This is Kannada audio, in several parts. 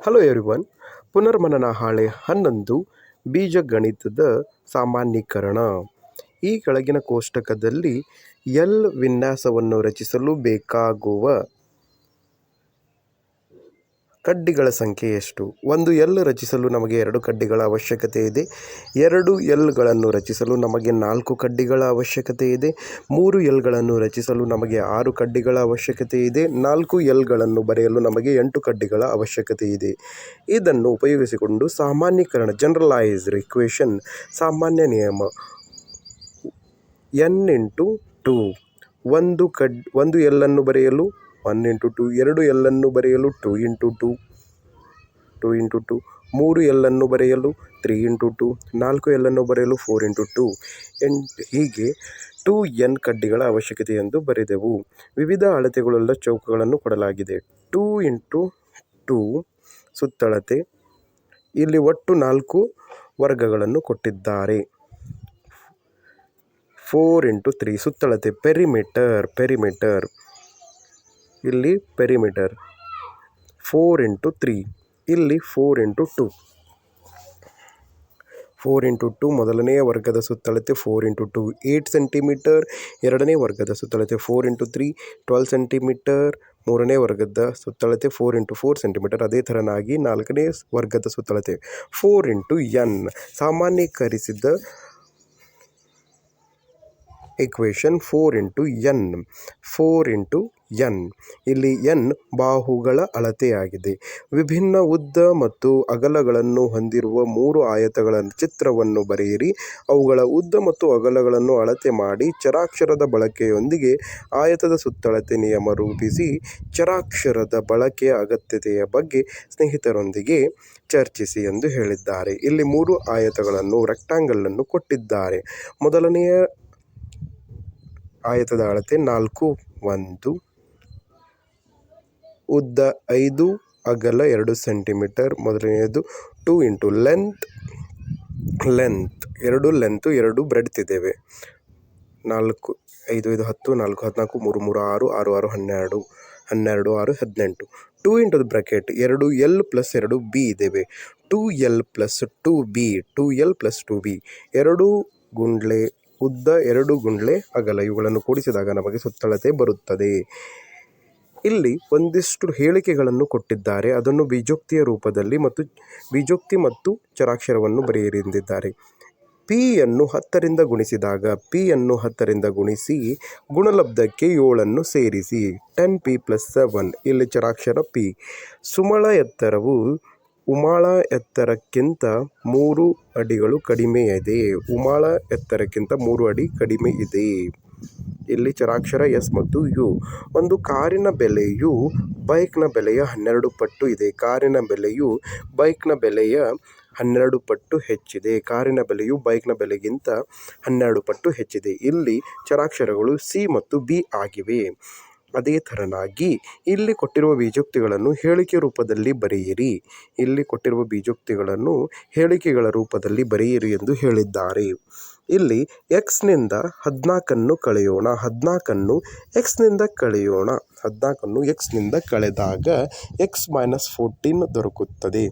ಹಲೋ ಎವ್ರಿವನ್ ಪುನರ್ಮನನ ಹಾಳೆ ಹನ್ನೊಂದು ಬೀಜಗಣಿತದ ಸಾಮಾನ್ಯೀಕರಣ. ಈ ಕೆಳಗಿನ ಕೋಷ್ಟಕದಲ್ಲಿ ಎಲ್ ವಿನ್ಯಾಸವನ್ನು ರಚಿಸಲು ಬೇಕಾಗುವ ಕಡ್ಡಿಗಳ ಸಂಖ್ಯೆ ಎಷ್ಟು? ಒಂದು ಎಲ್ ರಚಿಸಲು ನಮಗೆ ಎರಡು ಕಡ್ಡಿಗಳ ಅವಶ್ಯಕತೆ ಇದೆ. ಎರಡು ಎಲ್ಗಳನ್ನು ರಚಿಸಲು ನಮಗೆ ನಾಲ್ಕು ಕಡ್ಡಿಗಳ ಅವಶ್ಯಕತೆ ಇದೆ. ಮೂರು ಎಲ್ಗಳನ್ನು ರಚಿಸಲು ನಮಗೆ ಆರು ಕಡ್ಡಿಗಳ ಅವಶ್ಯಕತೆ ಇದೆ. ನಾಲ್ಕು ಎಲ್ಗಳನ್ನು ಬರೆಯಲು ನಮಗೆ ಎಂಟು ಕಡ್ಡಿಗಳ ಅವಶ್ಯಕತೆ ಇದೆ. ಇದನ್ನು ಉಪಯೋಗಿಸಿಕೊಂಡು ಸಾಮಾನ್ಯೀಕರಣ ಜನರಲೈಸ್ಡ್ ಇಕ್ವೇಷನ್ ಸಾಮಾನ್ಯ ನಿಯಮ ಎನ್ ಇಂಟು ಟು. ಒಂದು ಕಡ್, ಒಂದು ಎಲ್ಲನ್ನು ಬರೆಯಲು ಒನ್ ಇಂಟು ಟು. ಎರಡು ಎಲ್ಲನ್ನು ಬರೆಯಲು two into two. Two into two ಮೂರು ಎಲ್ಲನ್ನು ಬರೆಯಲು ತ್ರೀ ಇಂಟು ಟು ನಾಲ್ಕು ಎಲ್ಲನ್ನು ಬರೆಯಲು ಫೋರ್ ಇಂಟು ಟು ಎಂಟ್ ಹೀಗೆ ಟೂ ಎನ್ ಕಡ್ಡಿಗಳ ಅವಶ್ಯಕತೆ ಎಂದು ಬರೆದೆವು. ವಿವಿಧ ಅಳತೆಗಳುಳ್ಳ ಚೌಕಗಳನ್ನು ಕೊಡಲಾಗಿದೆ. ಟೂ ಇಂಟು ಟೂ ಸುತ್ತಳತೆ. ಇಲ್ಲಿ ಒಟ್ಟು ನಾಲ್ಕು ವರ್ಗಗಳನ್ನು ಕೊಟ್ಟಿದ್ದಾರೆ. ಫೋರ್ ಇಂಟು ತ್ರೀ ಸುತ್ತಳತೆ. ಪೆರಿಮೀಟರ್ ಪೆರಿಮೀಟರ್ ಇಲ್ಲಿ ಪೆರಿಮೀಟರ್ ಫೋರ್ ಇಂಟು ತ್ರೀ ಇಲ್ಲಿ four into two four into two ಮೊದಲನೆಯ ವರ್ಗದ ಸುತ್ತಳತೆ four into two eight centimeter ಎರಡನೇ ವರ್ಗದ ಸುತ್ತಳತೆ four into three twelve centimeter ಮೂರನೇ ವರ್ಗದ ಸುತ್ತಳತೆ ಫೋರ್ ಇಂಟು ಫೋರ್ ಸೆಂಟಿಮೀಟರ್ ಅದೇ ಥರನಾಗಿ ನಾಲ್ಕನೇ ವರ್ಗದ ಸುತ್ತಳತೆ ಫೋರ್ ಇಂಟು ಎನ್ ಸಾಮಾನ್ಯೀಕರಿಸಿದ equation four into N four into N. ಇಲ್ಲಿ ಎನ್ ಬಾಹುಗಳ ಅಳತೆಯಾಗಿದೆ. ವಿಭಿನ್ನ ಉದ್ದ ಮತ್ತು ಅಗಲಗಳನ್ನು ಹೊಂದಿರುವ ಮೂರು ಆಯತಗಳ ಚಿತ್ರವನ್ನು ಬರೆಯಿರಿ. ಅವುಗಳ ಉದ್ದ ಮತ್ತು ಅಗಲಗಳನ್ನು ಅಳತೆ ಮಾಡಿ ಚರಾಕ್ಷರದ ಬಳಕೆಯೊಂದಿಗೆ ಆಯತದ ಸುತ್ತಳತೆ ನಿಯಮ ರೂಪಿಸಿ ಚರಾಕ್ಷರದ ಬಳಕೆಯ ಅಗತ್ಯತೆಯ ಬಗ್ಗೆ ಸ್ನೇಹಿತರೊಂದಿಗೆ ಚರ್ಚಿಸಿ ಎಂದು ಹೇಳಿದ್ದಾರೆ. ಇಲ್ಲಿ ಮೂರು ಆಯತಗಳನ್ನು ರೆಕ್ಟಾಂಗಲನ್ನು ಕೊಟ್ಟಿದ್ದಾರೆ. ಮೊದಲನೆಯ ಆಯತದ ಅಳತೆ ನಾಲ್ಕು, ಒಂದು ಉದ್ದ ಐದು, ಅಗಲ ಎರಡು ಸೆಂಟಿಮೀಟರ್, ಮೊದಲನೆಯದು ಟೂ ಇಂಟು ಲೆಂತ್ ಲೆಂತ್, ಎರಡು ಲೆಂತು, ಎರಡು ಬ್ರೆಡ್ತ್ ಇದ್ದೇವೆ. ನಾಲ್ಕು, ಐದು ಐದು, ಹತ್ತು, ನಾಲ್ಕು, ಹದಿನಾಲ್ಕು, ಮೂರು ಮೂರು, ಆರು ಆರು ಆರು, ಹನ್ನೆರಡು ಹನ್ನೆರಡು, ಆರು, ಹದಿನೆಂಟು. ಟೂ ಇಂಟು ಬ್ರಾಕೆಟ್, ಎರಡು ಎಲ್ ಪ್ಲಸ್ ಎರಡು ಬಿ ಇದ್ದೇವೆ. Two L plus two B, two L plus two B, ಎರಡು ಗುಂಡ್ಲೆ ಉದ್ದ, ಎರಡು ಗುಂಡ್ಲೆ ಅಗಲ, ಇವುಗಳನ್ನು ಕೂಡಿಸಿದಾಗ ನಮಗೆ ಸುತ್ತಳತೆ ಬರುತ್ತದೆ. ಇಲ್ಲಿ ಒಂದಿಷ್ಟು ಹೇಳಿಕೆಗಳನ್ನು ಕೊಟ್ಟಿದ್ದಾರೆ. ಅದನ್ನು ಬೀಜೋಕ್ತಿಯ ರೂಪದಲ್ಲಿ ಮತ್ತು ಬೀಜೋಕ್ತಿ ಮತ್ತು ಚರಾಕ್ಷರವನ್ನು ಬರೆಯಿರಿ ಎಂದಿದ್ದಾರೆ ಪಿಯನ್ನು ಹತ್ತರಿಂದ ಗುಣಿಸಿದಾಗ ಪಿಯನ್ನು ಹತ್ತರಿಂದ ಗುಣಿಸಿ ಗುಣಲಬ್ಧಕ್ಕೆ ಏಳನ್ನು ಸೇರಿಸಿ. ಟೆನ್ ಪಿ ಪ್ಲಸ್ ಸೆವೆನ್, ಇಲ್ಲಿ ಚರಾಕ್ಷರ ಪಿ. ಸುಮಳ ಎತ್ತರವು ಉಮಾಳ ಎತ್ತರಕ್ಕಿಂತ ಮೂರು ಅಡಿಗಳು ಕಡಿಮೆ ಇದೆ. ಉಮಾಳ ಎತ್ತರಕ್ಕಿಂತ ಮೂರು ಅಡಿ ಕಡಿಮೆ ಇದೆ. ಇಲ್ಲಿ ಚರಾಕ್ಷರ ಎಸ್ ಮತ್ತು ಯು. ಒಂದು ಕಾರಿನ ಬೆಲೆಯು ಬೈಕ್ನ ಬೆಲೆಯ ಹನ್ನೆರಡು ಪಟ್ಟು ಇದೆ. ಕಾರಿನ ಬೆಲೆಯು ಬೈಕ್ನ ಬೆಲೆಯ ಹನ್ನೆರಡು ಪಟ್ಟು ಹೆಚ್ಚಿದೆ. ಕಾರಿನ ಬೆಲೆಯು ಬೈಕ್ನ ಬೆಲೆಗಿಂತ ಹನ್ನೆರಡು ಪಟ್ಟು ಹೆಚ್ಚಿದೆ. ಇಲ್ಲಿ ಚರಾಕ್ಷರಗಳು ಸಿ ಮತ್ತು ಬಿ ಆಗಿವೆ. ಅದೇ ತರನಾಗಿ ಇಲ್ಲಿ ಕೊಟ್ಟಿರುವ ಬೀಜೋಕ್ತಿಗಳನ್ನು ಹೇಳಿಕೆ ರೂಪದಲ್ಲಿ ಬರೆಯಿರಿ. ಇಲ್ಲಿ ಕೊಟ್ಟಿರುವ ಬೀಜೋಕ್ತಿಗಳನ್ನು ಹೇಳಿಕೆಗಳ ರೂಪದಲ್ಲಿ ಬರೆಯಿರಿ ಎಂದು ಹೇಳಿದ್ದಾರೆ. ಇಲ್ಲಿ x ಎಕ್ಸ್ನಿಂದ ಹದಿನಾಲ್ಕನ್ನು ಕಳೆಯೋಣ. ಹದಿನಾಲ್ಕನ್ನು ನಿಂದ ಕಳೆಯೋಣ. ಹದಿನಾಲ್ಕನ್ನು ನಿಂದ ಕಳೆದಾಗ ಎಕ್ಸ್ ಮೈನಸ್ ಫೋರ್ಟೀನ್ ದೊರಕುತ್ತದೆ.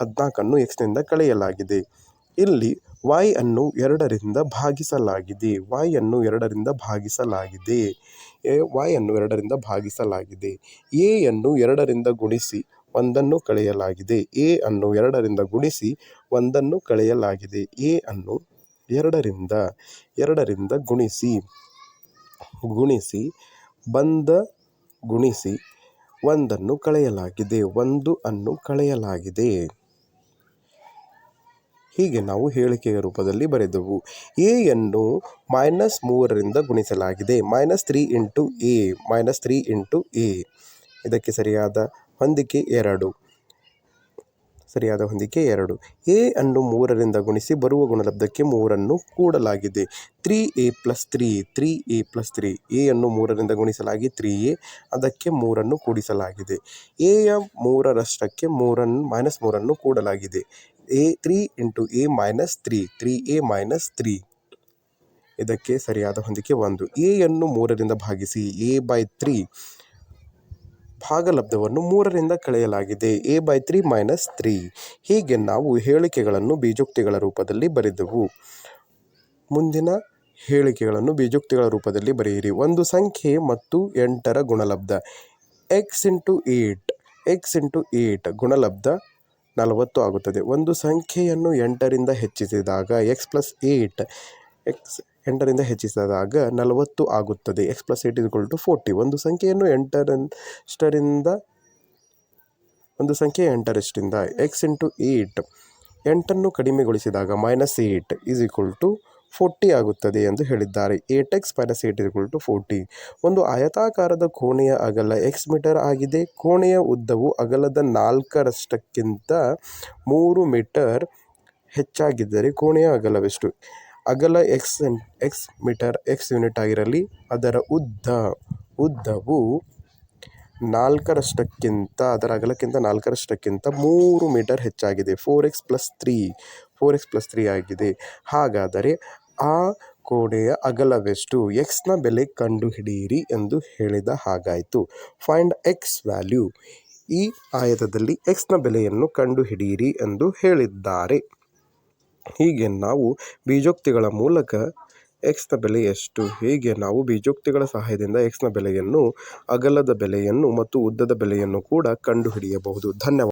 ಹದಿನಾಲ್ಕನ್ನು ನಿಂದ ಕಳೆಯಲಾಗಿದೆ. ಇಲ್ಲಿ y ಅನ್ನು ಎರಡರಿಂದ ಭಾಗಿಸಲಾಗಿದೆ. y ಅನ್ನು ಎರಡರಿಂದ ಭಾಗಿಸಲಾಗಿದೆ. y ಅನ್ನು ಎರಡರಿಂದ ಭಾಗಿಸಲಾಗಿದೆ. a ಅನ್ನು ಎರಡರಿಂದ ಗುಣಿಸಿ ಒಂದನ್ನು ಕಳೆಯಲಾಗಿದೆ. a ಅನ್ನು ಎರಡರಿಂದ ಗುಣಿಸಿ ಒಂದನ್ನು ಕಳೆಯಲಾಗಿದೆ. a ಅನ್ನು ಎರಡರಿಂದ ಎರಡರಿಂದ ಗುಣಿಸಿ ಗುಣಿಸಿ, ಬಂದ ಗುಣಿಸಿ ಒಂದನ್ನು ಕಳೆಯಲಾಗಿದೆ, ಒಂದು ಅನ್ನು ಕಳೆಯಲಾಗಿದೆ. ಹೀಗೆ ನಾವು ಹೇಳಿಕೆಯ ರೂಪದಲ್ಲಿ ಬರೆದೆವು. ಎಯನ್ನು ಮೈನಸ್ ಮೂರರಿಂದ ಗುಣಿಸಲಾಗಿದೆ. Minus three into A, minus three into A. ಇದಕ್ಕೆ ಸರಿಯಾದ ಹೊಂದಿಕೆ ಎರಡು. ಸರಿಯಾದ ಹೊಂದಿಕೆ ಎರಡು. ಎ ಅನ್ನು ಮೂರರಿಂದ ಗುಣಿಸಿ ಬರುವ ಗುಣಲಬ್ಧಕ್ಕೆ ಮೂರನ್ನು ಕೂಡಲಾಗಿದೆ. Three A plus three three A plus three, A ಅನ್ನು ಮೂರರಿಂದ ಗುಣಿಸಲಾಗಿ ತ್ರೀ ಎ, ಅದಕ್ಕೆ ಮೂರನ್ನು ಕೂಡಿಸಲಾಗಿದೆ. ಎಯ ಮೂರರಷ್ಟಕ್ಕೆ ಮೂರನ್ನು ಮೈನಸ್ ಮೂರನ್ನು ಕೂಡಲಾಗಿದೆ. A three into A minus three three A minus three. ಇದಕ್ಕೆ ಸರಿಯಾದ ಹೊಂದಿಕೆ ಒಂದು. ಎಯನ್ನು ಮೂರರಿಂದ ಭಾಗಿಸಿ ಎ ಬೈ ತ್ರೀ ಭಾಗಲಬ್ಧವನ್ನು ಮೂರರಿಂದ ಕಳೆಯಲಾಗಿದೆ. A by three minus three ಹೀಗೆ ನಾವು ಹೇಳಿಕೆಗಳನ್ನು ಬೀಜೋಕ್ತಿಗಳ ರೂಪದಲ್ಲಿ ಬರೆದೆವು. ಮುಂದಿನ ಹೇಳಿಕೆಗಳನ್ನು ಬೀಜೋಕ್ತಿಗಳ ರೂಪದಲ್ಲಿ ಬರೆಯಿರಿ. ಒಂದು ಸಂಖ್ಯೆ ಮತ್ತು ಎಂಟರ ಗುಣಲಬ್ಧ. X into eight X into eight ಗುಣಲಬ್ಧ ನಲವತ್ತು ಆಗುತ್ತದೆ. ಒಂದು ಸಂಖ್ಯೆಯನ್ನು ಎಂಟರಿಂದ ಹೆಚ್ಚಿಸಿದಾಗ ಎಕ್ಸ್ ಪ್ಲಸ್ ಏಟ್ ಎಕ್ಸ್ ಎಂಟರಿಂದ ಹೆಚ್ಚಿಸಿದಾಗ ನಲವತ್ತು ಆಗುತ್ತದೆ. X plus eight equal to forty ಒಂದು ಸಂಖ್ಯೆಯನ್ನು ಎಂಟರಷ್ಟರಿಂದ, ಒಂದು ಸಂಖ್ಯೆ ಎಂಟರಷ್ಟಿಂದ ಎಕ್ಸ್ ಇಂಟು ಏಟ್ ಎಂಟನ್ನು ಕಡಿಮೆಗೊಳಿಸಿದಾಗ minus eight is equal to forty ಆಗುತ್ತದೆ ಎಂದು ಹೇಳಿದ್ದಾರೆ. Eight X minus eight equal to forty ಒಂದು ಆಯತಾಕಾರದ ಕೋಣೆಯ ಅಗಲ ಎಕ್ಸ್ ಮೀಟರ್ ಆಗಿದೆ. ಕೋಣೆಯ ಉದ್ದವು ಅಗಲದ ನಾಲ್ಕರಷ್ಟಕ್ಕಿಂತ ಮೂರು ಮೀಟರ್ ಹೆಚ್ಚಾಗಿದ್ದರೆ ಕೋಣೆಯ ಅಗಲವೆಷ್ಟು? ಅಗಲ X X meter X unit ಆಗಿರಲಿ, ಅದರ ಉದ್ದ, ಉದ್ದವು ನಾಲ್ಕರಷ್ಟಕ್ಕಿಂತ, ಅದರ ಅಗಲಕ್ಕಿಂತ ನಾಲ್ಕರಷ್ಟಕ್ಕಿಂತ ಮೂರು ಮೀಟರ್ ಹೆಚ್ಚಾಗಿದೆ. Four X plus three four X plus three ಆಗಿದೆ. ಹಾಗಾದರೆ ಆ ಕೋಣೆಯ ಅಗಲವೆಷ್ಟು? ಎಕ್ಸ್ನ ಬೆಲೆ ಕಂಡುಹಿಡಿಯಿರಿ ಎಂದು ಹೇಳಿದ ಹಾಗಾಯಿತು. ಫೈಂಡ್ ಎಕ್ಸ್ ವ್ಯಾಲ್ಯೂ ಈ ಆಯತದಲ್ಲಿ ಎಕ್ಸ್ನ ಬೆಲೆಯನ್ನು ಕಂಡುಹಿಡಿಯಿರಿ ಎಂದು ಹೇಳಿದ್ದಾರೆ. ಹೀಗೆ ನಾವು ಬೀಜೋಕ್ತಿಗಳ ಮೂಲಕ ಎಕ್ಸ್ನ ಬೆಲೆ ಎಷ್ಟು ಹೀಗೆ ನಾವು ಬೀಜೋಕ್ತಿಗಳ ಸಹಾಯದಿಂದ ಎಕ್ಸ್ನ ಬೆಲೆಯನ್ನು, ಅಗಲದ ಬೆಲೆಯನ್ನು ಮತ್ತು ಉದ್ದದ ಬೆಲೆಯನ್ನು ಕೂಡ ಕಂಡುಹಿಡಿಯಬಹುದು. ಧನ್ಯವಾದ.